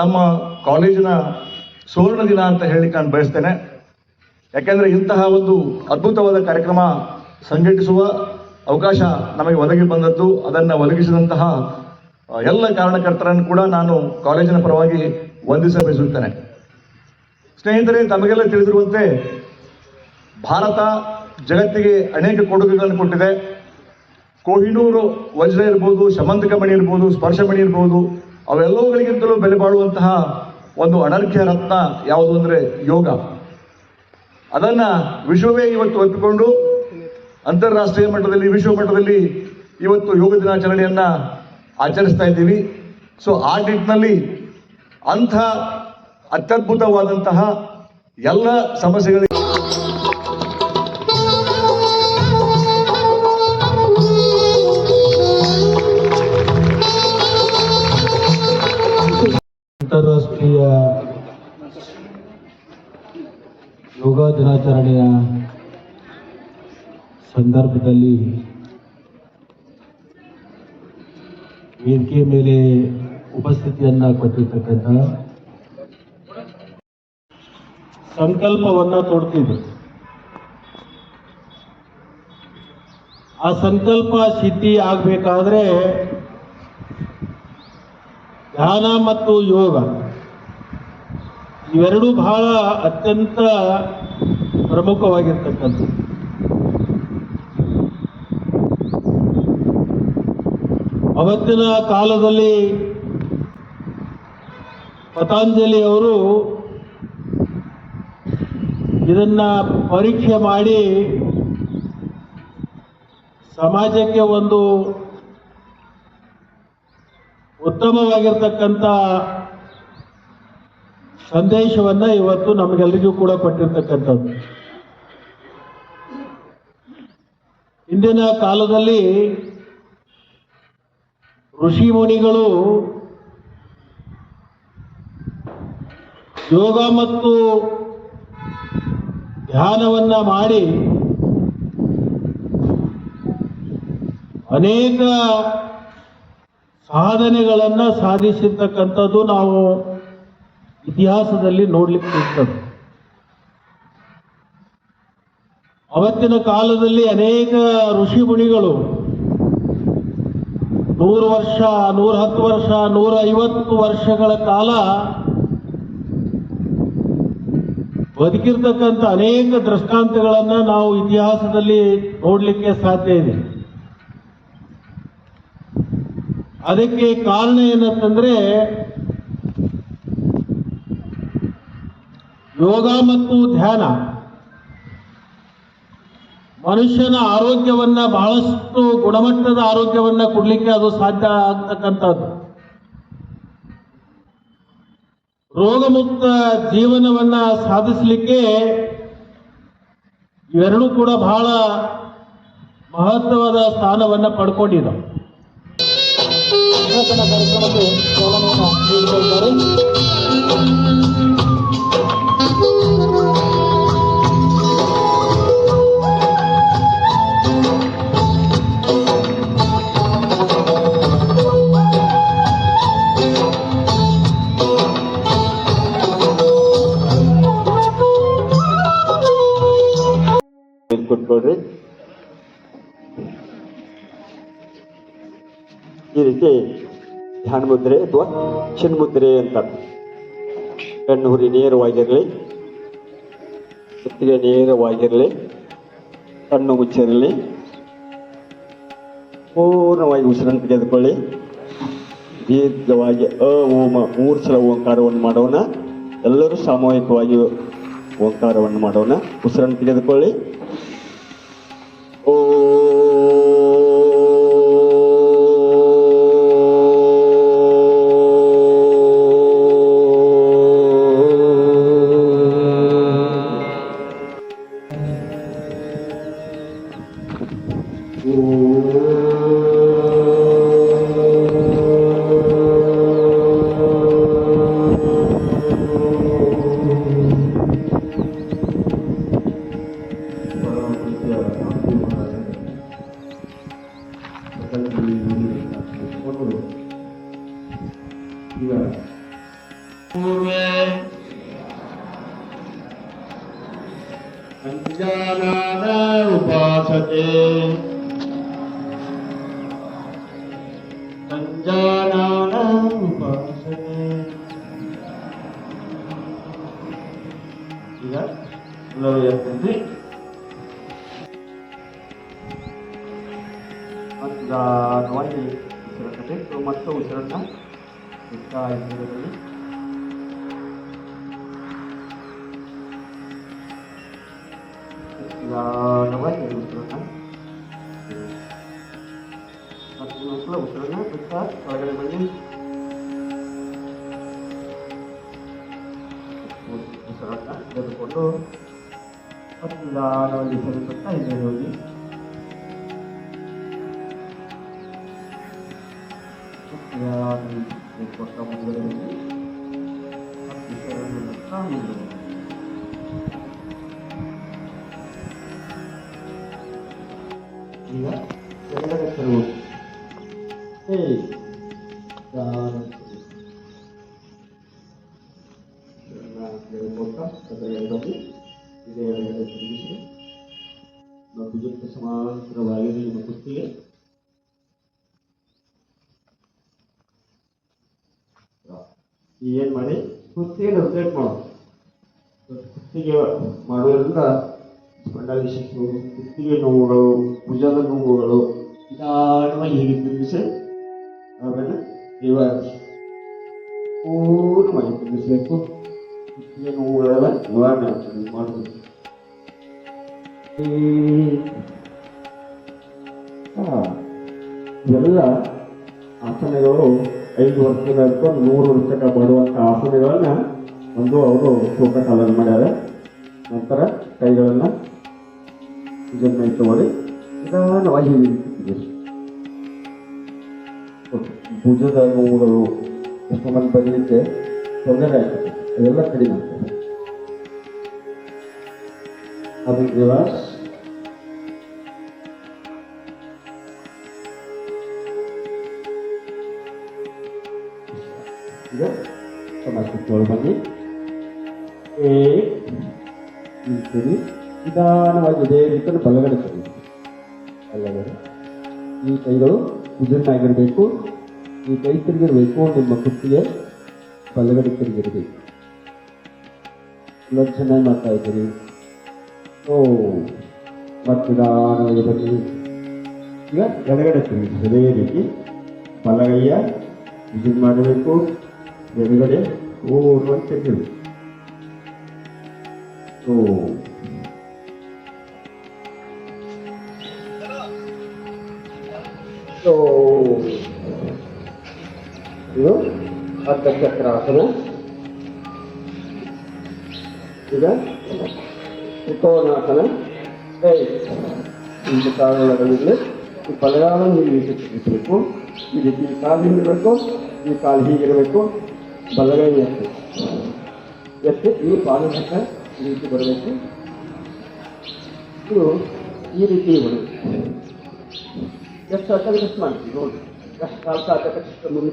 ನಮ್ಮ ಕಾಲೇಜಿನ ಸುವರ್ಣ ದಿನ ಅಂತ ಹೇಳಲಿಕ್ಕೆ ನಾನು ಬಯಸ್ತೇನೆ. ಯಾಕೆಂದರೆ ಇಂತಹ ಒಂದು ಅದ್ಭುತವಾದ ಕಾರ್ಯಕ್ರಮ ಸಂಘಟಿಸುವ ಅವಕಾಶ ನಮಗೆ ಒದಗಿ ಬಂದದ್ದು. ಅದನ್ನು ಒದಗಿಸಿದಂತಹ ಎಲ್ಲ ಕಾರಣಕರ್ತರನ್ನು ಕೂಡ ನಾನು ಕಾಲೇಜಿನ ಪರವಾಗಿ ವಂದಿಸ ಬಯಸುತ್ತೇನೆ ಸ್ನೇಹಿತರೆ, ತಮಗೆಲ್ಲ ತಿಳಿದಿರುವಂತೆ ಭಾರತ ಜಗತ್ತಿಗೆ ಅನೇಕ ಕೊಡುಗೆಗಳನ್ನು ಕೊಟ್ಟಿದೆ. ಕೊಹಿನೂರು ವಜ್ರ ಇರ್ಬೋದು, ಶಮಂತಕ ಮಣಿ ಇರ್ಬೋದು ಸ್ಪರ್ಶಮಣಿ ಇರ್ಬೋದು ಅವೆಲ್ಲವುಗಳಿಗಿಂತಲೂ ಬೆಲೆ ಬಾಳುವಂತಹ ಒಂದು ಅನರ್ಘ್ಯ ರತ್ನ ಯಾವುದು ಅಂದರೆ ಯೋಗ. ಅದನ್ನು ವಿಶ್ವವೇ ಇವತ್ತು ಒಪ್ಪಿಕೊಂಡು ಅಂತಾರಾಷ್ಟ್ರೀಯ ಮಟ್ಟದಲ್ಲಿ, ವಿಶ್ವ ಮಟ್ಟದಲ್ಲಿ ಇವತ್ತು ಯೋಗ ದಿನಾಚರಣೆಯನ್ನು ಆಚರಿಸ್ತಾ ಇದ್ದೀವಿ. ಸೊ ಆ ನಿಟ್ಟಿನಲ್ಲಿ ಅಂಥ ಅತ್ಯದ್ಭುತವಾದಂತಹ ಎಲ್ಲ ಸಮಸ್ಯೆಗಳಿಗೆ ದಿನಾಚರಣೆಯ ಸಂದರ್ಭದಲ್ಲಿ ವೇದಿಕೆ ಮೇಲೆ ಉಪಸ್ಥಿತಿಯನ್ನ ಕೊಟ್ಟಿರ್ತಕ್ಕಂಥ ಸಂಕಲ್ಪವನ್ನ ತೊಡ್ತಿದ್ರು ಆ ಸಂಕಲ್ಪ ಸಿದ್ಧಿ ಆಗಬೇಕಾದ್ರೆ ಧ್ಯಾನ ಮತ್ತು ಯೋಗ ಇವೆರಡೂ ಬಹಳ ಅತ್ಯಂತ ಪ್ರಮುಖವಾಗಿರ್ತಕ್ಕಂಥದ್ದು. ಅವತ್ತಿನ ಕಾಲದಲ್ಲಿ ಪತಾಂಜಲಿ ಅವರು ಇದನ್ನ ಪರೀಕ್ಷೆ ಮಾಡಿ ಸಮಾಜಕ್ಕೆ ಒಂದು ಉತ್ತಮವಾಗಿರ್ತಕ್ಕಂಥ ಸಂದೇಶವನ್ನ ಇವತ್ತು ನಮಗೆಲ್ಲರಿಗೂ ಕೂಡ ಕೊಟ್ಟಿರ್ತಕ್ಕಂಥದ್ದು. ಇಂದಿನ ಕಾಲದಲ್ಲಿ ಋಷಿ ಮುನಿಗಳು ಯೋಗ ಮತ್ತು ಧ್ಯಾನವನ್ನ ಮಾಡಿ ಅನೇಕ ಸಾಧನೆಗಳನ್ನು ಸಾಧಿಸಿರ್ತಕ್ಕಂಥದ್ದು ನಾವು ಇತಿಹಾಸದಲ್ಲಿ ನೋಡ್ಲಿಕ್ಕೆ ಸಿಗ್ತದೆ ಅವತ್ತಿನ ಕಾಲದಲ್ಲಿ ಅನೇಕ ಋಷಿ ಮುನಿಗಳು ನೂರು ವರ್ಷ ನೂರ ಹತ್ತು ವರ್ಷ ನೂರ ಐವತ್ತು ವರ್ಷಗಳ ಕಾಲ ಬದುಕಿರ್ತಕ್ಕಂಥ ಅನೇಕ ದೃಷ್ಟಾಂತಗಳನ್ನು ನಾವು ಇತಿಹಾಸದಲ್ಲಿ ನೋಡಲಿಕ್ಕೆ ಸಾಧ್ಯ ಇದೆ. ಅದಕ್ಕೆ ಕಾರಣ ಏನಂತಂದ್ರೆ, ಯೋಗ ಮತ್ತು ಧ್ಯಾನ ಮನುಷ್ಯನ ಆರೋಗ್ಯವನ್ನ ಬಹಳಷ್ಟು ಗುಣಮಟ್ಟದ ಆರೋಗ್ಯವನ್ನ ಕೊಡ್ಲಿಕ್ಕೆ ಅದು ಸಾಧ್ಯ ಆಗ್ತಕ್ಕಂಥದ್ದು. ರೋಗಮುಕ್ತ ಜೀವನವನ್ನ ಸಾಧಿಸಲಿಕ್ಕೆ ಇವೆರಡೂ ಕೂಡ ಬಹಳ ಮಹತ್ವದ ಸ್ಥಾನವನ್ನ ಪಡ್ಕೊಂಡಿದೆ ಕಾರ್ಯಕ್ರಮಕ್ಕೆ ಕೊಟ್ಕೊಳ್ರಿ ಈ ರೀತಿ ಧ್ಯಾನ ಮುದ್ರೆ ಅಥವಾ ಚಿನ್ಮುದ್ರೆ ಅಂತ. ಕಣ್ಣು ಹುರಿ ನೇರವಾಗಿರಲಿ. ಸುತ್ತಿಗೆ ನೇರವಾಗಿರಲಿ. ಕಣ್ಣು ಮುಚ್ಚಿರಲಿ. ಪೂರ್ಣವಾಗಿ ಉಸಿರನ್ನು ತೆಗೆದುಕೊಳ್ಳಿ. ದೀರ್ಘವಾಗಿ ಅ ಓಮ ಮೂರು ಸಲ ಓಂಕಾರವನ್ನು ಮಾಡೋಣ. ಎಲ್ಲರೂ ಸಾಮೂಹಿಕವಾಗಿ ಓಂಕಾರವನ್ನು ಮಾಡೋಣ. ಉಸಿರನ್ನು ತೆಗೆದುಕೊಳ್ಳಿ. ज्ञानान उपासते ಉಪಾಸತೆ ಸಂಜಾನಾನ ಉಪಾಸತೆ ಈಗ ಎಲ್ಲರೂ ಹೇಳ್ತೀನಿ ನಿಧಾನವಾಗಿ ಉಸಿರಾಟಬೇಕು ಮತ್ತು ಉಸಿರನ್ನ ಬಿಡ್ತಾ ಇದ್ದೀರಲ್ಲಿ ನಿಧಾನವಾಗಿ ಉಸಿರನ್ನ ಉಸಿರನ್ನ ಬಿಡ್ತಾ ಕೆಳಗಡೆ ಬನ್ನಿ ಉಸಿರನ್ನ ತೆಗೆದುಕೊಂಡು ಮತ್ತು ನಿಧಾನವಾಗಿ ಸರಿಪಡ್ತಾ ಇದ್ದೇವೆ ಹೋಗಿ ಕೊಟ್ಟ ಮುಂದೆ ಈಗ ಕೆಳಗಡೆ ಕೊಟ್ಟ ಅದರ ಇದೇ ಎಡಗಡೆ ತಿಳಿಸಿ ಮತ್ತು ಭುಜಕ್ಕೆ ಸಮಾನಾಂತರವಾಗಿದೆ ನಿಮ್ಮ ಕುತ್ತಿಗೆ ಏನ್ ಮಾಡಿ ಕುತ್ತಿಗೆ ರೊಟೇಟ್ ಮಾಡೋದು ಕುತ್ತಿಗೆ ಮಾಡೋದ್ರಿಂದ ಸ್ಪಂಡಲಿಸಿಸು ಕುತ್ತಿಗೆ ನೋವುಗಳು ಭುಜದ ನೋವುಗಳು ನಿಧಾನವಾಗಿ ಹೀಗೆ ತಿರುಗಿಸಿ ಆಮೇಲೆ ಇವಾಗ ಪೂರ್ಣವಾಗಿ ತಿರುಗಿಸಬೇಕು ನೋವುಗಳೆಲ್ಲ ನಿವಾರಣೆ ಆಗ್ತದೆ ಮಾಡಬೇಕು ಎಲ್ಲ ಆಸನಗಳು ಐದು ವರ್ಷದ ಹಿಡ್ಕೊಂಡು ನೂರು ವರ್ಷಕ್ಕೆ ಬರುವಂತಹ ಆಸನಗಳನ್ನ ಒಂದು ಅವರು ತೂಕಕಾಲಲ್ಲಿ ಮಾಡ್ಯಾರ. ನಂತರ ಕೈಗಳನ್ನು ಜನ್ಮ ಇಟ್ಟುಕೊಳ್ಳಿ ನಿಧಾನವಾಗಿ. ಭುಜದ ನೋವುಗಳು ಎಷ್ಟು ಮಂದಿ ಬರಲಿಕ್ಕೆ ತೊಂದರೆ ಆಗ್ತದೆ ಅದೆಲ್ಲ ಕಡಿಮೆ ಅದು ರಿವರ್ಸ್. ಈಗ ಸಮಾಜಕ್ಕೆ ಬನ್ನಿ. ನಿಲ್ತೀರಿ ನಿಧಾನವಾಗಿ ಇದೇ ರೀತಿಯಲ್ಲಿ ಬಲಗಡೆ ಸರಿ ಬಲಗಡೆ ಈ ಕೈಗಳು ಉದುರಿನಾಗಿರಬೇಕು. ಈ ಕೈ ತಿರುಗಿರಬೇಕು ನಿಮ್ಮ ಕುತ್ತಿಗೆ. ಬಲಗಡೆ ತಿರುಗಿರಬೇಕು. ಎಲ್ಲ ಚೆನ್ನಾಗಿ ಮಾಡ್ತಾ ಇದ್ದೀರಿ ಓ ಮತ್ತೆ ನಿಧಾನವಾಗಿ ಬನ್ನಿ ಈಗ ಎಡಗಡೆ ತಿರುಗಿ ಅದೇ ರೀತಿ ಬಲಗೈಯ ಇದು ಮಾಡಬೇಕು. ಎಡಗಡೆ ಓಡುವ ತಿರುಗಿ ಓ. ಸೊ ಇದು ಅರ್ಧ ಚಕ್ರಾಸನ ಈಗ ತ್ರಿಕೋನಾಸನ ಏ ಈ ಕಾಲುಗಳಲ್ಲಿ ಈ ಬಲಗಾಲನ್ನು ಹೀಗೆ ತಿರುಗಿಸಬೇಕು ಈ ರೀತಿ ಈ ಕಾಲು ಹೀಗಿರಬೇಕು ಈ ಕಾಲು ಹೀಗಿರಬೇಕು ಬಲಗೈ ಎತ್ತು ಎತ್ತಿ ಈ ಪಾದ ಹಕ್ಕ ಈ ರೀತಿ ಬರಬೇಕು ಇದು ಈ ರೀತಿ ಬರಬೇಕು ಎಷ್ಟು ಸಾಕಾಗುತ್ತೆ ಅಷ್ಟು ಮಾಡ್ತೀವಿ ನೋಡಿ ಎಷ್ಟು ಕಾಲು ಸಾಕಾಗುತ್ತೆ ಅಷ್ಟು ಮುಂದೆ